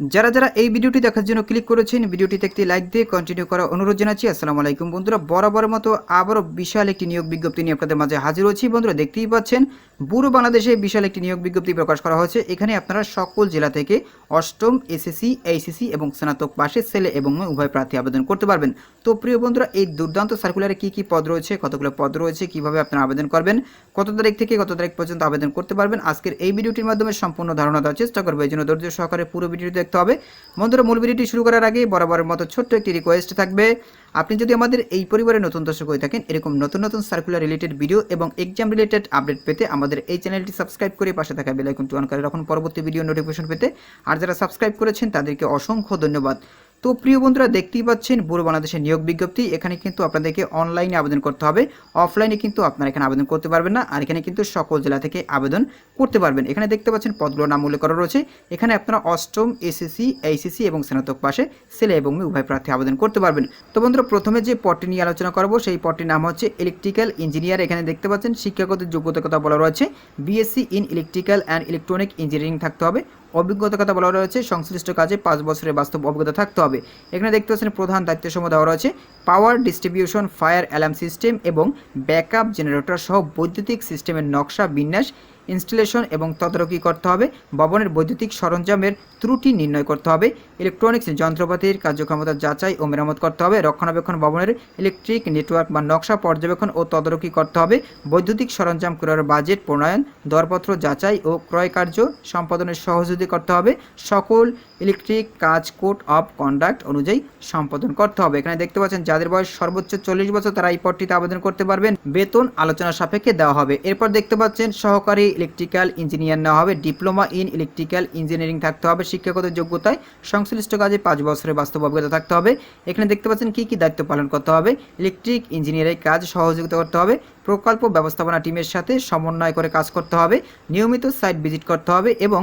যারা যারা এই ভিডিওটি দেখার জন্য ক্লিক করেছেন, ভিডিওটিতে একটি লাইক দিয়ে কন্টিনিউ করা অনুরোধ জানাচ্ছি। আসসালামু আলাইকুম বন্ধুরা বরাবরের মতো আবারও বিশাল একটি নিয়োগ বিজ্ঞপ্তি নিয়ে আপনাদের মাঝে হাজির হচ্ছি। বন্ধুরা, দেখতেই পাচ্ছেন, পুরো বাংলাদেশে বিশাল একটি নিয়োগ বিজ্ঞপ্তি প্রকাশ করা হয়েছে। এখানে আপনারা সকল জেলা থেকে অষ্টম, এসএসসি, এইচএসসি এবং স্নাতক পাশের ছেলে এবং উভয় প্রার্থী আবেদন করতে পারবেন। তো প্রিয় বন্ধুরা, এই দুর্দান্ত সার্কুলারে কি কি পদ রয়েছে, কতগুলো পদ রয়েছে, কীভাবে আপনারা আবেদন করবেন, কত তারিখ থেকে কত তারিখ পর্যন্ত আবেদন করতে পারবেন, আজকের এই ভিডিওটির মাধ্যমে সম্পূর্ণ ধারণা দেওয়ার চেষ্টা করব। এই জন্য ধৈর্য সহকারে পুরো ভিডিওটি দেখতে হবে। বন্ধুরা, মূল ভিডিওটি শুরু করার আগে বরাবরের মতো ছোট্ট একটি রিকোয়েস্ট থাকবে। আপনি যদি আমাদের এই পরিবারে নতুন দর্শক হয়ে থাকেন, এরকম নতুন নতুন সার্কুলার রিলেটেড ভিডিও এবং এক্সাম রিলেটেড আপডেট পেতে আমাদের এই চ্যানেলটি সাবস্ক্রাইব করে পাশে থাকা বেল টু অন করে রাখুন। পরবর্তী ভিডিও নোটিফিকেশন পেতে। আর যারা সাবস্ক্রাইব করেছেন, তাদেরকে অসংখ্য ধন্যবাদ। তো প্রিয় বন্ধুরা, দেখতেই পাচ্ছেন বুড়ো বাংলাদেশের নিয়োগ বিজ্ঞপ্তি। এখানে কিন্তু আপনাদেরকে অনলাইনে আবেদন করতে হবে। অফলাইনে কিন্তু আপনারা এখানে আবেদন করতে পারবেন না, আর এখানে কিন্তু সকল জেলা থেকে আবেদন করতে পারবেন। এখানে দেখতে পাচ্ছেন, পদগুলোর নাম উল্লেখ করা রয়েছে। এখানে আপনারা অষ্টম এসএসসি এইচএসসি এবং স্নাতক পাশে ছেলে এবং মেয়ে উভয় প্রার্থী আবেদন করতে পারবেন। তো বন্ধুরা, প্রথমে যে পদটি নিয়ে আলোচনা করব, সেই পদটির নাম হচ্ছে ইলেকট্রিক্যাল ইঞ্জিনিয়ার এখানে দেখতে পাচ্ছেন, শিক্ষাগত যোগ্যতার কথা বলা রয়েছে? BSc in electrical and electronic engineering থাকতে হবে। অভিজ্ঞতার কথা বলা রয়েছে, সংশ্লিষ্ট কাজে পাঁচ বছরের বাস্তব অভিজ্ঞতা থাকতে হবে। এখানে দেখতে পাচ্ছেন প্রধান দায়িত্ব সময় দেওয়া রয়েছে power distribution fire alarm system এবং ব্যাকআপ জেনারেটর সহ বৈদ্যুতিক সিস্টেমের নকশা বিন্যাস ইনস্টলেশন এবং তদারকি করতে হবে। ভবনের বৈদ্যুতিক সরঞ্জামের ত্রুটি নির্ণয় করতে হবে। ইলেকট্রনিক্স যন্ত্রপাতির কার্যক্ষমতা যাচাই ও মেরামত করতে হবে। রক্ষণাবেক্ষণ ভবনের ইলেকট্রিক নেটওয়ার্ক বা নকশা পর্যবেক্ষণ ও তদারকি করতে হবে। বৈদ্যুতিক সরঞ্জাম ক্রয়ের বাজেট প্রণয়ন, দরপত্র যাচাই ও ক্রয় কার্য সম্পাদনের সহযোগিতা করতে হবে। সকল ইলেকট্রিক কাজ কোড অফ কন্ডাক্ট অনুযায়ী সম্পাদন করতে হবে। এখানে দেখতে পাচ্ছেন, যাদের বয়স সর্বোচ্চ চল্লিশ বছর, তারা এই পদটিতে আবেদন করতে পারবেন। বেতন আলোচনা সাপেক্ষে দেওয়া হবে। এরপর দেখতে পাচ্ছেন, সহকারী ইলেকট্রিক্যাল ইঞ্জিনিয়ার নেওয়া হবে, ডিপ্লোমা ইন ইলেকট্রিক্যাল ইঞ্জিনিয়ারিং থাকতে হবে, শিক্ষাগত যোগ্যতায় সংশ্লিষ্ট কাজে পাঁচ বছরের বাস্তব অভিজ্ঞতা থাকতে হবে। এখানে দেখতে পাচ্ছেন কী কী দায়িত্ব পালন করতে হবে। ইলেকট্রিক ইঞ্জিনিয়ারের কাজ সহযোগিতা করতে হবে, প্রকল্প ব্যবস্থাপনা টিমের সাথে সমন্বয় করে কাজ করতে হবে, নিয়মিত সাইট ভিজিট করতে হবে এবং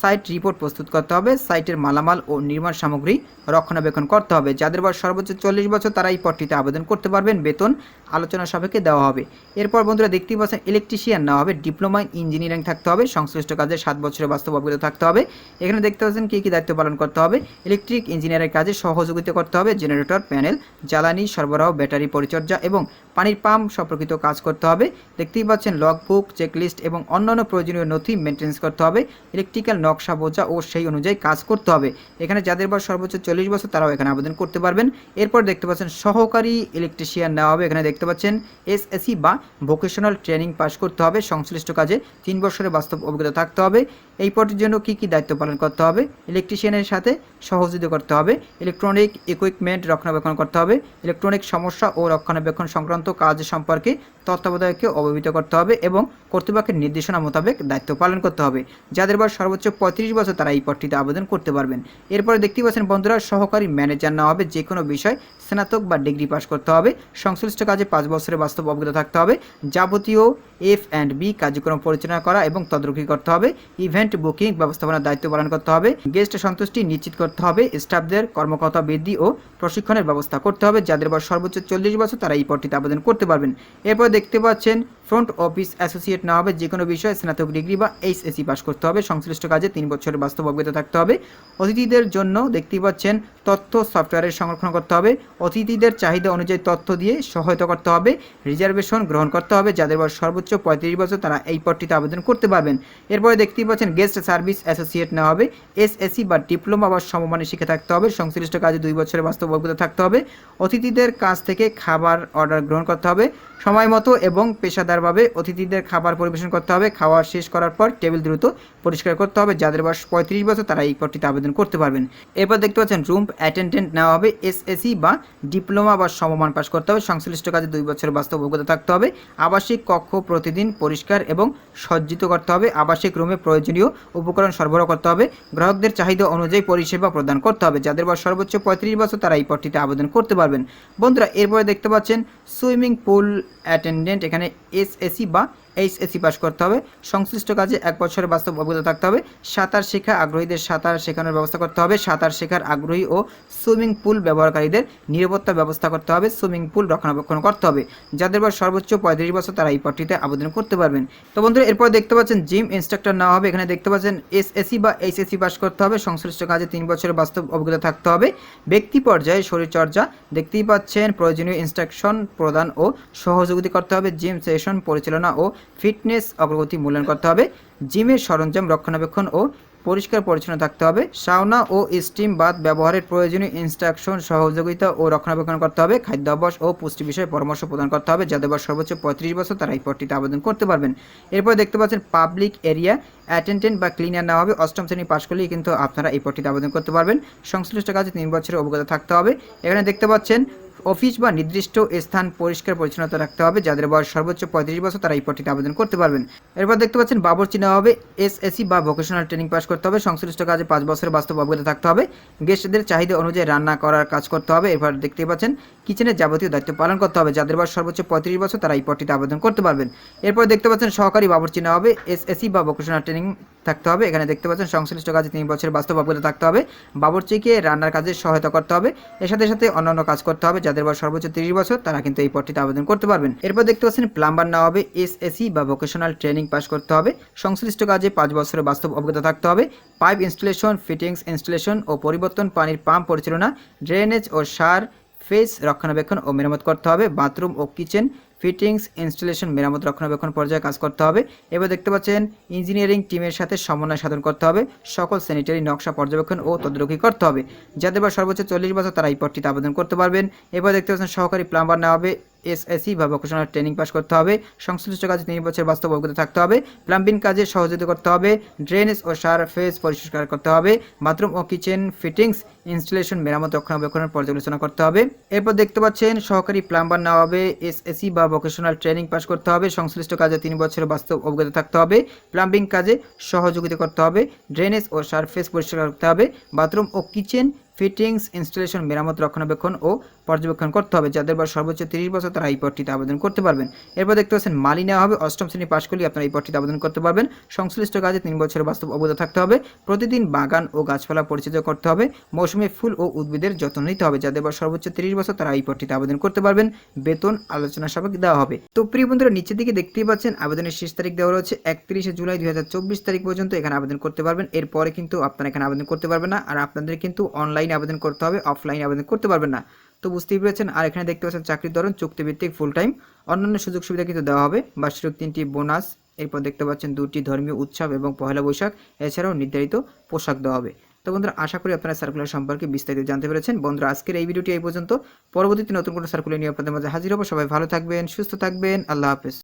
সাইট রিপোর্ট প্রস্তুত করতে হবে। সাইটের মালামাল ও নির্মাণ সামগ্রী রক্ষণাবেক্ষণ করতে হবে। যাদের বয়স সর্বোচ্চ চল্লিশ বছর, তারা এই পদটিতে আবেদন করতে পারবেন। বেতন আলোচনা সাপেক্ষে দেওয়া হবে। এরপর বন্ধুরা দেখতেই পাচ্ছেন ইলেকট্রিশিয়ান নেওয়া হবে। ডিপ্লোমা ইঞ্জিনিয়ারিং থাকতে হবে। সংশ্লিষ্ট কাজে সাত বছরের বাস্তব অভিজ্ঞতা থাকতে হবে। এখানে দেখতে পাচ্ছেন কী কী দায়িত্ব পালন করতে হবে। ইলেকট্রিক ইঞ্জিনিয়ারের কাজে সহযোগিতা করতে হবে। জেনারেটর প্যানেল জ্বালানি সরবরাহ, ব্যাটারি পরিচর্যা এবং পানির পাম্প সম্পর্কিত কাজ করতে হবে। দেখতেই পাচ্ছেন লগবুক চেকলিস্ট এবং অন্যান্য প্রয়োজনীয় নথি মেনটেন্স করতে হবে। ইলেকট্রিক্যাল নকশা বোঝা ও সেই অনুযায়ী কাজ করতে হবে। এখানে যাদের বয়স সর্বোচ্চ চল্লিশ বছর, তারাও এখানে আবেদন করতে পারবেন। এরপর দেখতে পাচ্ছেন, সহকারী ইলেকট্রিশিয়ান নেওয়া হবে। এখানে দেখতে পাচ্ছেন এসএসসি বা ভোকেশনাল ট্রেনিং পাস করতে হবে। সংশ্লিষ্ট কাজে তিন বছরের বাস্তব অভিজ্ঞতা থাকতে হবে। এই পদের জন্য কী কী দায়িত্ব পালন করতে হবে? ইলেকট্রিশিয়ানের সাথে সহযোগিতা করতে হবে। ইলেকট্রনিক ইকুইপমেন্ট রক্ষণাবেক্ষণ করতে হবে। ইলেকট্রনিক সমস্যা ও রক্ষণাবেক্ষণ সংক্রান্ত কাজ সম্পর্কে তত্ত্বাবধায়ককে অবহিত করতে হবে এবং কর্তৃপক্ষের নির্দেশনা মোতাবেক দায়িত্ব পালন করতে হবে। যাদের বয়স সর্বোচ্চ পঁয়ত্রিশ বছর তারা এই পদটিতে আবেদন করতে পারবেন। এরপরে দেখতে পাচ্ছেন বন্ধুরা, সহকারী ম্যানেজার না হবে যে কোনো বিষয়। স্নাতক বা ডিগ্রি পাস করতে হবে। সংশ্লিষ্ট কাজে পাঁচ বছরের বাস্তব অভিজ্ঞতা থাকতে হবে। যাবতীয় এফ অ্যান্ড বি কার্যক্রম পরিচালনা করা এবং তদারকি করতে হবে। ইভেন্ট বুকিং, ব্যবস্থাপনার দায়িত্ব পালন করতে হবে। গেস্ট সন্তুষ্টি নিশ্চিত করতে হবে। স্টাফদের কর্মকর্তা বৃদ্ধি ও প্রশিক্ষণের ব্যবস্থা করতে হবে। যাদের বয়স সর্বোচ্চ চল্লিশ বছর, তারা এই পদটিতে আবেদন করতে পারবেন। এরপর দেখতে পাচ্ছেন, ফ্রন্ট অফিস অ্যাসোসিয়েট না হবে। যে কোনো বিষয়ে স্নাতক ডিগ্রি বা এইচএসসি পাস করতে হবে। সংশ্লিষ্ট কাজে তিন বছরের বাস্তব অভিজ্ঞতা থাকতে হবে। অতিথিদের জন্য দেখতেই পাচ্ছেন, তথ্য সফটওয়্যারের সংরক্ষণ করতে হবে। অতিথিদের চাহিদা অনুযায়ী তথ্য দিয়ে সহায়তা করতে হবে। রিজার্ভেশন গ্রহণ করতে হবে। যাদের বয়স সর্বোচ্চ পঁয়ত্রিশ বছর তারা এই পদটিতে আবেদন করতে পারবেন। এরপরে দেখতেই পাচ্ছেন গেস্ট সার্ভিস অ্যাসোসিয়েট নেওয়া হবে এসএসসি বা ডিপ্লোমা বা সমমানের শিক্ষা থাকতে হবে, সংশ্লিষ্ট কাজে দুই বছরের বাস্তব অভিজ্ঞতা থাকতে হবে, অতিথিদের কাছ থেকে খাবার অর্ডার গ্রহণ করতে হবে, সময় মতো এবং পেশাদারভাবে অতিথিদের খাবার পরিবেশন করতে হবে, খাওয়া শেষ করার পর টেবিল দ্রুত পরিষ্কার করতে হবে, যাদের বয়স পঁয়ত্রিশ বছর তারা এই পদটিতে আবেদন করতে পারবেন। এরপর দেখতে পাচ্ছেন রুম অ্যাটেন্ডেন্ট নেওয়া হবে এসএসসি বা ডিপ্লোমা বা সমমান পাস করতে হবে, সংশ্লিষ্ট কাজে দুই বছরের বাস্তব অভিজ্ঞতা থাকতে হবে, আবাসিক কক্ষ প্রতিদিন পরিষ্কার এবং সজ্জিত করতে হবে। আবাসিক রুমে প্রয়োজনীয় উপকরণ সরবরাহ করতে হবে। গ্রাহকদের চাহিদা অনুযায়ী পরিষেবা প্রদান করতে হবে। যাদের বয়স সর্বোচ্চ পঁয়ত্রিশ বছর, তারা এই পদটিতে আবেদন করতে পারবেন। বন্ধুরা, এরপরে দেখতে পাচ্ছেন, সুইমিং পুল অ্যাটেন্ডেন্ট, এখানে এসএসি বা এইচএসসি পাস করতে হবে। সংশ্লিষ্ট কাজে এক বছরের বাস্তব অভিজ্ঞতা থাকতে হবে। সাঁতার শেখা আগ্রহীদের সাঁতার শেখানোর ব্যবস্থা করতে হবে। সাঁতার শেখার আগ্রহী ও সুইমিং পুল ব্যবহারকারীদের নিরাপত্তা ব্যবস্থা করতে হবে। সুইমিং পুল রক্ষণাবেক্ষণ করতে হবে। যাদের বয়স সর্বোচ্চ পঁয়ত্রিশ বছর, তারা এই পদটিতে আবেদন করতে পারবেন। তো বন্ধুরা, এরপর দেখতে পাচ্ছেন জিম ইনস্ট্রাক্টর না হবে। এখানে দেখতে পাচ্ছেন এসএসসি বা এইচএসসি পাস করতে হবে। সংশ্লিষ্ট কাজে তিন বছরের বাস্তব অভিজ্ঞতা থাকতে হবে। ব্যক্তি পর্যায়ে শরীরচর্চা, দেখতেই পাচ্ছেন, প্রয়োজনীয় ইনস্ট্রাকশন প্রদান ও সহযোগিতা করতে হবে। জিম সেশন পরিচালনা ও ফিটনেস অগ্রগতি মূল্যায়ন করতে হবে, জিমের সরঞ্জাম রক্ষণাবেক্ষণ ও পরিষ্কার পরিচ্ছন্ন থাকতে হবে সাউনা ও স্টিম বাথ ব্যবহারের প্রয়োজনীয় ইনস্ট্রাকশন সহযোগিতা ও রক্ষণাবেক্ষণ করতে হবে খাদ্যাভ্যাস ও পুষ্টি বিষয়ে পরামর্শ প্রদান করতে হবে, যাদের বয়স সর্বোচ্চ পঁয়ত্রিশ বছর, তারা এই পদটিতে আবেদন করতে পারবেন। এরপর দেখতে পাচ্ছেন পাবলিক এরিয়া অ্যাটেন্ডেন্ট বা ক্লিনার না হবে, অষ্টম শ্রেণি পাশ করলেই কিন্তু আপনারা এই পদটিতে আবেদন করতে পারবেন। সংশ্লিষ্ট কাজে তিন বছরের অভিজ্ঞতা থাকতে হবে। এখানে দেখতে পাচ্ছেন অফিস বা নির্দিষ্ট স্থান পরিষ্কার পরিচ্ছন্নতা রাখতে হবে, যাদের বয়স সর্বোচ্চ পঁয়ত্রিশ বছর, তারা এই পদটিতে আবেদন করতে পারবেন। এরপর দেখতে পাচ্ছেন বাবরচি নেওয়া হবে এসএসসি বা ভোকেশনাল ট্রেনিং পাস করতে হবে। সংশ্লিষ্ট কাজে পাঁচ বছরের বাস্তব অভিজ্ঞতা থাকতে হবে। গেস্টদের চাহিদা অনুযায়ী রান্না করার কাজ করতে হবে। এরপর দেখতে পাচ্ছেন কিচেনের যাবতীয় দায়িত্ব পালন করতে হবে। যাদের বয়স সর্বোচ্চ পঁয়ত্রিশ বছর, তারা এই পদটিতে আবেদন করতে পারবেন। এরপর দেখতে পাচ্ছেন, সহকারী বাবরচি নেওয়া হবে এসএসসি বা ভোকেশনাল ট্রেনিং থাকতে হবে। এখানে দেখতে পাচ্ছেন সংশ্লিষ্ট কাজে তিন বছরের বাস্তব অভিজ্ঞতা থাকতে হবে। বাবরচিকে রান্নার কাজে সহায়তা করতে হবে। এর সাথে সাথে অন্যান্য কাজ করতে হবে। যাদের বয়স সর্বোচ্চ তিরিশ বছর, তারা কিন্তু এই পদটিতে আবেদন করতে পারবেন। এরপর দেখতে পাচ্ছেন প্লাম্বার না হবে এসএসসি বা ভোকেশনাল ট্রেনিং পাস করতে হবে। সংশ্লিষ্ট কাজে পাঁচ বছরের বাস্তব অভিজ্ঞতা থাকতে হবে। পাইপ ইনস্টলেশন, ফিটিংস ইনস্টলেশন ও পরিবর্তন পানির পাম্প পরিচালনা, ড্রেনেজ ও সার ফেস রক্ষণাবেক্ষণ ও মেরামত করতে হবে। বাথরুম ও কিচেন ফিটিংস, ইনস্টলেশন, মেরামত, রক্ষণাবেক্ষণ পর্যায়ে কাজ করতে হবে। এবার দেখতে পাচ্ছেন, ইঞ্জিনিয়ারিং টিমের সাথে সমন্বয় সাধন করতে হবে। সকল স্যানিটারি নকশা পর্যবেক্ষণ ও তদারকি করতে হবে। যাদের বা সর্বোচ্চ চল্লিশ বছর, তারা এই পদটিতে আবেদন করতে পারবেন। এবার দেখতে পাচ্ছেন, সহকারী প্লাম্বার নেওয়া হবে। এসএসসি বা ভোকেশনাল ট্রেনিং পাস করতে হবে। সংশ্লিষ্ট কাজে তিন বছর বাস্তব অভিজ্ঞতা থাকতে হবে। প্লাম্বিং কাজে সহযোগিতা করতে হবে। ড্রেনেজ ও সার ফেস পরিষ্কার করতে হবে। বাথরুম ও কিচেন ফিটিংস ইনস্টলেশন মেরামত, রক্ষণাবেক্ষণের পর্যালোচনা করতে হবে। এরপর দেখতে পাচ্ছেন, সহকারী প্লাম্বার নেওয়া হবে। এসএসসি বা ভোকেশনাল ট্রেনিং পাস করতে হবে। সংশ্লিষ্ট কাজে তিন বছরের বাস্তব অভিজ্ঞতা থাকতে হবে। প্লাম্বিং কাজে সহযোগিতা করতে হবে। ড্রেনেজ ও সারফেস পরিষ্কার করতে হবে। বাথরুম ও কিচেন ফিটিংস, ইনস্টলেশন, মেরামত, রক্ষণাবেক্ষণ ও পর্যবেক্ষণ করতে হবে, যাদের বয়স সর্বোচ্চ তিরিশ বছর, তারা এই পদটিতে আবেদন করতে পারবেন। এরপর দেখতে পাচ্ছেন, মালি নেওয়া হবে, অষ্টম শ্রেণি পাশ করলে আপনারা এই পদটিতে আবেদন করতে পারবেন। সংশ্লিষ্ট কাজে তিন বছরের বাস্তব অবগত থাকতে হবে। প্রতিদিন বাগান ও গাছপালা পরিচর্যা করতে হবে। মৌসুমে ফুল ও উদ্ভিদের যত্ন নিতে হবে। যাদের বয়স সর্বোচ্চ তিরিশ বছর, তারা এই পদটিতে আবেদন করতে পারবেন। বেতন আলোচনা সাপেক্ষে দেওয়া হবে। তো প্রিয় বন্ধুরা, নিচের দিকে দেখতেই পাচ্ছেন, আবেদনের শেষ তারিখ দেওয়া রয়েছে একত্রিশে জুলাই দুই হাজার চব্বিশ তারিখ পর্যন্ত। এখানে আবেদন করতে পারবেন। এরপরে কিন্তু আপনারা এখানে আবেদন করতে পারবেন না। আর আপনাদের কিন্তু অনলাইনে আবেদন করতে হবে, অফলাইনে আবেদন করতে পারবেন না। তো বুঝতেই পেরেছেন, আর এখানে দেখতে পাচ্ছেন চাকরির ধরন, চুক্তিভিত্তিক ফুল টাইম অন্যান্য সুযোগ সুবিধা কিন্তু দেওয়া হবে, বার্ষিক তিনটি বোনাস এরপর দেখতে পাচ্ছেন দুটি ধর্মীয় উৎসব এবং পহেলা বৈশাখ, এছাড়াও নির্ধারিত পোশাক দেওয়া হবে। তো বন্ধুরা, আশা করি আপনারা সার্কুলার সম্পর্কে বিস্তারিত জানতে পেরেছেন। বন্ধুরা, আজকের এই ভিডিওটি এই পর্যন্ত। পরবর্তীতে নতুন কোনো সার্কুলার নিয়ে আপনাদের মাঝে হাজির হব। সবাই ভালো থাকবেন, সুস্থ থাকবেন। আল্লাহ হাফেজ।